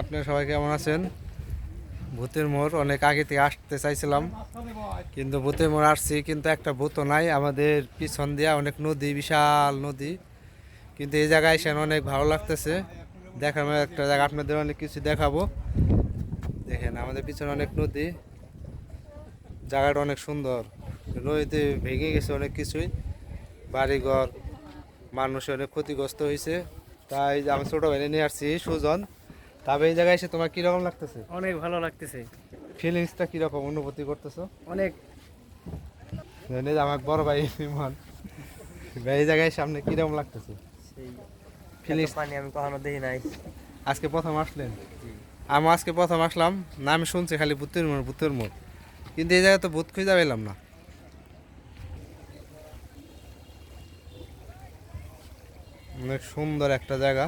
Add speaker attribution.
Speaker 1: আপনারা সবাই কেমন আছেন? ভূতের মোড়, অনেক আগে থেকে আসতে চাইছিলাম, কিন্তু ভূতের মোড় আসছি, কিন্তু একটা ভূতও নাই। আমাদের পিছন দিয়া অনেক নদী, বিশাল নদী। কিন্তু এই জায়গায় এসে অনেক ভালো লাগতেছে। দেখার একটা জায়গা, আপনাদের অনেক কিছু দেখাবো। দেখেন, আমাদের পিছনে অনেক নদী। জায়গাটা অনেক সুন্দর। নদীতে ভেঙে গেছে অনেক কিছুই। বাড়িঘর, মানুষ অনেক ক্ষতিগ্রস্ত হয়েছে। তাই আমি ছোটো ভাই নিয়ে আসছি, সুজন। তবে এই জায়গায় এসে তোমার কীরকম লাগতেছে?
Speaker 2: অনেক ভালো লাগতেছে।
Speaker 1: ফিলিংসটা কীরকম অনুভূতি করতেছো?
Speaker 2: অনেক।
Speaker 1: জানি আমার বড় ভাই ইমন এই জায়গায় সামনে কীরকম লাগতেছে?
Speaker 2: এত পানি আমি কখনো দেখি নাই।
Speaker 1: আজকে প্রথম আসলেন? আমি আজকে প্রথম আসলাম না আমি শুনছি খালি ভূতের মোড় ভূতের মোড় কিন্তু এই জায়গায় তো ভূত খুঁজে পেলাম না। অনেক সুন্দর একটা জায়গা।